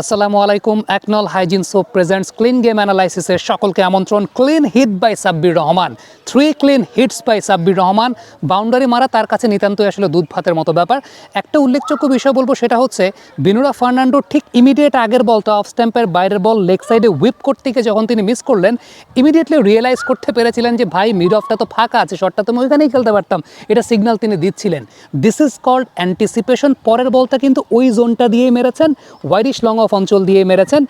আসসালামু আলাইকুম, Aknol hygiene soap presents clean game অ্যানালাইসিসের সকলকে আমন্ত্রণ। Clean hit by Sabbir Rahman. Three clean hits by Sabbir Rahman. Boundary মারা তার কাছে নিতান্তই আসলে দুধ ভাতের মতো ব্যাপার। একটা উল্লেখযোগ্য বিষয় বলব, সেটা হচ্ছে, বিনুরা ফার্নান্ডো ঠিক ইমিডিয়েট আগের বলটা অফ স্ট্যাম্পের বাইরের বল লেগ সাইডে হুইপ করতে গিয়ে যখন তিনি মিস করলেন ইমিডিয়েটলি রিয়েলাইজ করতে পেরেছিলেন যে, ভাই মিড অফটা তো ফাঁকা আছে শটটা তো আমি ওইখানেই খেলতে পারতাম। এটা সিগন্যাল তিনি দিচ্ছিলেন। দিস ইজ কল্ড অ্যান্টিসিপেশন পরের বলটা কিন্তু ওই জোনটা দিয়েই মেরেছেন। ওয়াইডিশ লং অঞ্চল দিয়ে মেরেছেন।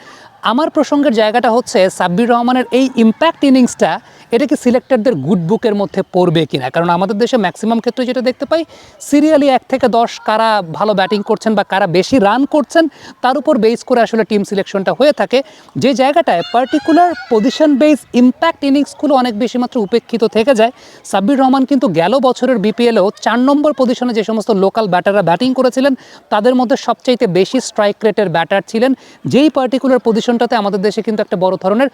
আমার প্রসঙ্গের জায়গাটা হচ্ছে সাব্বির রহমানের এই ইম্প্যাক্ট ইনিংসটা এটা কি সিলেক্টরদের গুড বুকের মধ্যে পড়বে কিনা? কারণ আমাদের দেশে ম্যাক্সিমাম ক্ষেত্রে যেটা দেখতে পাই সিরিয়ালি এক থেকে দশ কারা ভালো ব্যাটিং করছেন বা কারা বেশি রান করছেন, তার উপর বেস করে আসলে টিম সিলেকশনটা হয়ে থাকে। যে জায়গাটায় পার্টিকুলার পজিশন বেস ইম্প্যাক্ট ইনিংসগুলো অনেক বেশি মাত্র উপেক্ষিত থেকে যায়। সাব্বির রহমান কিন্তু গেল বছরের বিপিএলেও চার নম্বর পজিশনে যে সমস্ত লোকাল ব্যাটাররা ব্যাটিং করেছিলেন, তাদের মধ্যে সবচাইতে বেশি স্ট্রাইক রেটের ব্যাটার ছিলেন। যেই পার্টিকুলার পজিশনটাতে আমাদের দেশে কিন্তু একটা বড় ধরনের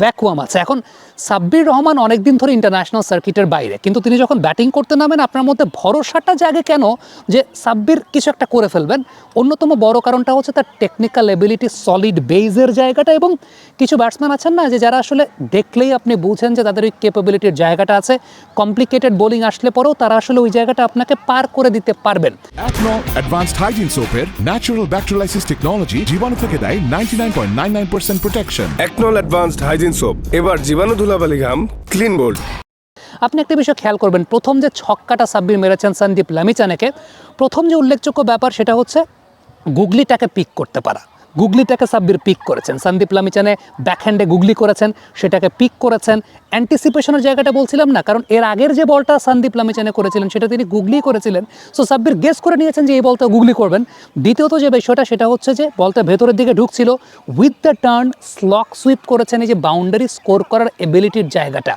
ভ্যাকুয়াম আছে। এখন সাব্বির রহমান অনেকদিন ধরে ইন্টারন্যাশনাল সার্কিটের বাইরে। কিন্তু তিনি যখন ব্যাটিং করতে নামেন, আপনার মধ্যে ভরসাটা জাগে কেন যে সাব্বির কিছু একটা করে ফেলবেন? অন্যতম বড় কারণটা হচ্ছে তার টেকনিক্যাল এবিলিটি সলিড বেইজের জায়গাটা এবং কিছু ব্যাটসম্যান আছেন না যে যারা আসলে দেখলেই আপনি বুঝেন যে তাদের ওই ক্যাপাবিলিটির জায়গাটা আছে। কমপ্লিকেটেড বোলিং আসলে পরেও তারা আসলে ওই জায়গাটা আপনাকে পার করে দিতে পারবেন। অ্যাডভান্সড হাইজিন সোপের ন্যাচারাল ব্যাকটেরিয়ালাইসিস টেকনোলজি জীবাণু থেকে দেয় ninety nine nine percent protection Aknol Advanced Hygiene Soap. এবার জীবাণু ধুলাবালি ঘাম ক্লিন বোল্ড আপনি একটা বিষয় খেয়াল করবেন প্রথম যে ছক্কাটা সাব্বির মেরেছেন সন্দীপ লামিচানেকে প্রথম যে উল্লেখযোগ্য ব্যাপার সেটা হচ্ছে গুগলিটাকে পিক করতে পারা। গুগলিটাকে সাব্বির পিক করেছেন। সন্দীপ লামিচানে ব্যাকহ্যান্ডে গুগলি করেছেন, সেটাকে পিক করেছেন। অ্যান্টিসিপেশনের জায়গাটা বলছিলাম না, কারণ এর আগের যে বলটা সন্দীপ লামিচানে করেছিলেন, সেটা তিনি গুগলি করেছিলেন। সো সাব্বির গেস করে নিয়েছেন যে এই বলটা গুগলি করবেন। দ্বিতীয়ত যে বিষয়টা, সেটা হচ্ছে যে বলটা ভেতরের দিকে ঢুকছিল। With the turn slog sweep করেছেন, এই যে বাউন্ডারি স্কোর করার এবিলিটির জায়গাটা।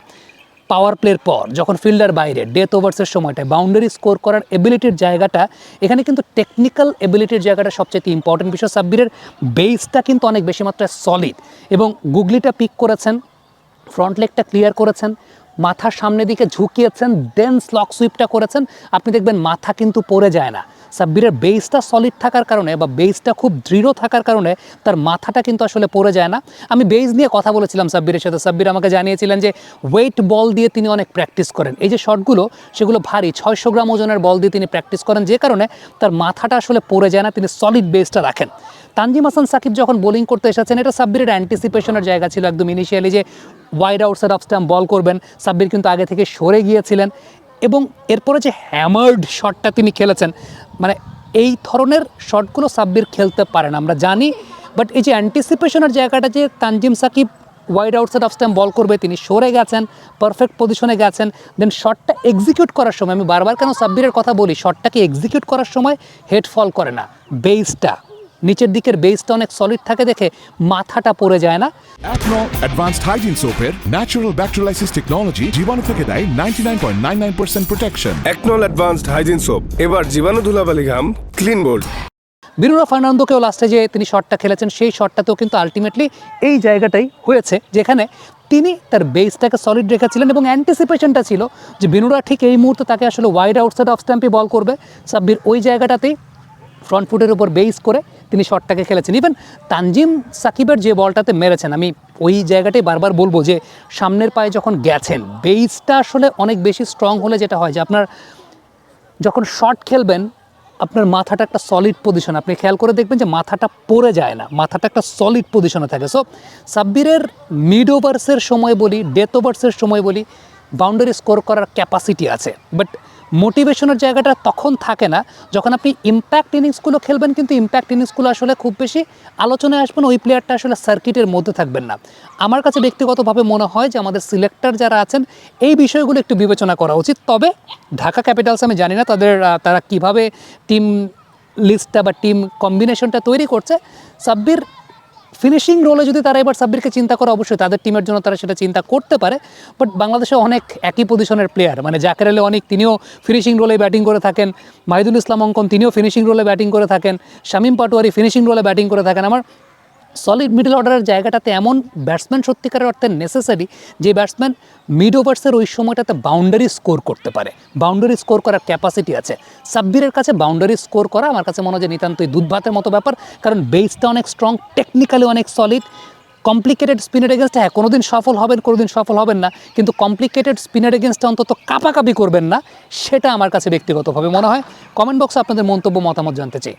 পাওয়ার প্লের পর, যখন ফিল্ডার বাইরে ডেথ ওভার্সের সময়টায় বাউন্ডারি স্কোর করার এবিলিটির জায়গাটা, এখানে কিন্তু টেকনিক্যাল এবিলিটির জায়গাটা সবচেয়ে ইম্পর্টেন্ট বিষয়। সাব্বিরের বেসটা কিন্তু অনেক বেশি মাত্রায় সলিড এবং গুগলিটা পিক করেছেন ফ্রন্ট লেগটা ক্লিয়ার করেছেন মাথার সামনের দিকে ঝুঁকিয়েছেন দেন স্লক সুইপটা করেছেন। আপনি দেখবেন মাথা কিন্তু পড়ে যায় না। সাব্বিরের বেসটা সলিড থাকার কারণে বা বেসটা খুব দৃঢ় থাকার কারণে তার মাথাটা কিন্তু আসলে পড়ে যায় না। আমি বেস নিয়ে কথা বলেছিলাম সাব্বিরের সাথে। সাব্বির আমাকে জানিয়েছিলেন যে ওয়েট বল দিয়ে তিনি অনেক প্র্যাকটিস করেন। এই যে শটগুলো সেগুলো ভারী, ছয়শো গ্রাম ওজনের বল দিয়ে তিনি প্র্যাকটিস করেন, যে কারণে তার মাথাটা আসলে পড়ে যায় না, তিনি সলিড বেসটা রাখেন। তানজিম হাসান সাকিব যখন বোলিং করতে এসেছেন, এটা সাব্বিরের অ্যান্টিসিপেশনের জায়গা ছিল একদম ইনিশিয়ালি যে wide outside off stump ball করবেন। সাব্বির কিন্তু আগে থেকে সরে গিয়েছিলেন। এবং এরপরে যে হ্যামার্ড শটটা তিনি খেলেছেন মানে এই ধরনের শটগুলো সাব্বির খেলতে পারেন, আমরা জানি। বাট এই যে অ্যান্টিসিপেশনের জায়গাটা যে Tanzim Sakib wide outside off stump ball করবে, তিনি সরে গেছেন পারফেক্ট পজিশনে গেছেন দেন শটটা এক্সিকিউট করার সময়, আমি বারবার কেন সাব্বিরের কথা বলি শটটাকে এক্সিকিউট করার সময় হেড ফল করে না বেসটা নিচের দিকের বেসটা অনেক সলিড থাকে দেখে মাথাটা পড়ে যায় না। একনো অ্যাডভান্সড হাইজিন সোপের ন্যাচারাল ব্যাকটেরিয়ালাইসিস টেকনোলজি জীবাণু থেকে দেয় ninety nine point nine nine percent protection Aknol advanced hygiene soap এবার জীবাণু ধুলাবালি ঘাম ক্লিন বোল্ড বিরুরা ফার্নান্দোকেও লাস্টে যে তিনি শটটা খেলেছেন সেই শটটাতেও কিন্তু আলটিমেটলি এই জায়গাটাই হয়েছে যেখানে তিনি তার বেসটাকে সলিড রেখেছিলেন এবং অ্যান্টিসিপেশনটা ছিল যে বিনুরা ঠিক এই মুহূর্তে তাকে আসলে ওয়াইড আউটসাইড অফ স্ট্যাম্পে বল করবে। সাব্বির ওই জায়গাটাতেই ফ্রন্ট ফুটের উপর বেস করে তিনি শটটাকে খেলেছেন। ইভেন তানজিম সাকিবের যে বলটাতে মেরেছেন, আমি ওই জায়গাটাই বারবার বলব যে সামনের পায়ে যখন গেছেন বেসটা আসলে অনেক বেশি স্ট্রং হলে যেটা হয় যে আপনার যখন শট খেলবেন, আপনার মাথাটা একটা সলিড পজিশন আপনি খেয়াল করে দেখবেন যে মাথাটা পড়ে যায় না, মাথাটা একটা সলিড পজিশনে থাকে। সো সাব্বিরের মিড ওভার্সের সময় বলি ডেথ ওভার্সের সময় বলি বাউন্ডারি স্কোর করার ক্যাপাসিটি আছে। বাট মোটিভেশনের জায়গাটা তখন থাকে না। যখন আপনি ইম্প্যাক্ট ইনিংসগুলো খেলবেন, কিন্তু ইম্প্যাক্ট ইনিংসগুলো আসলে খুব বেশি আলোচনায় আসবেন ওই প্লেয়ারটা আসলে সার্কিটের মধ্যে থাকবেন না। আমার কাছে ব্যক্তিগতভাবে মনে হয় যে, আমাদের সিলেক্টর যারা আছেন, এই বিষয়গুলো একটু বিবেচনা করা উচিত। তবে ঢাকা ক্যাপিটালস আমি জানি না তাদের তারা কীভাবে টিম লিস্টটা বা টিম কম্বিনেশনটা তৈরি করছে। সাব্বির ফিনিশিং রোলে যদি তারা এবার সাব্বিরকে চিন্তা করে, অবশ্যই তাদের টিমের জন্য তারা সেটা চিন্তা করতে পারে। বাট বাংলাদেশে অনেক একই পজিশনের প্লেয়ার মানে জাকের আলী অনেক, তিনিও ফিনিশিং রোলে ব্যাটিং করে থাকেন। মাহিদুল ইসলাম অঙ্কন, তিনিও ফিনিশিং রোলে ব্যাটিং করে থাকেন। শামীম পাটোয়ারি ফিনিশিং রোলে ব্যাটিং করে থাকেন। আমার সলিড মিডল অর্ডারের জায়গাটাতে এমন ব্যাটসম্যান সত্যিকারের অর্থে নেসেসারি যে ব্যাটসম্যান মিড ওভার্সের ওই সময়টাতে বাউন্ডারি স্কোর করতে পারে। বাউন্ডারি স্কোর করার ক্যাপাসিটি আছে। সাব্বিরের কাছে বাউন্ডারি স্কোর করা আমার কাছে মনে হয় যে নিতান্তই দুধ ভাতের মতো ব্যাপার। কারণ বেসটা অনেক স্ট্রং টেকনিক্যালি অনেক সলিড কমপ্লিকেটেড স্পিনের এগেনস্টে হ্যাঁ কোনোদিন সফল হবেন, কোনোদিন সফল হবেন না। কিন্তু কমপ্লিকেটেড স্পিনের এগেনস্টে অন্তত কাপাকাপি করবেন না, সেটা আমার কাছে ব্যক্তিগতভাবে মনে হয়। কমেন্ট বক্সে আপনাদের মন্তব্য, মতামত জানতে চাই।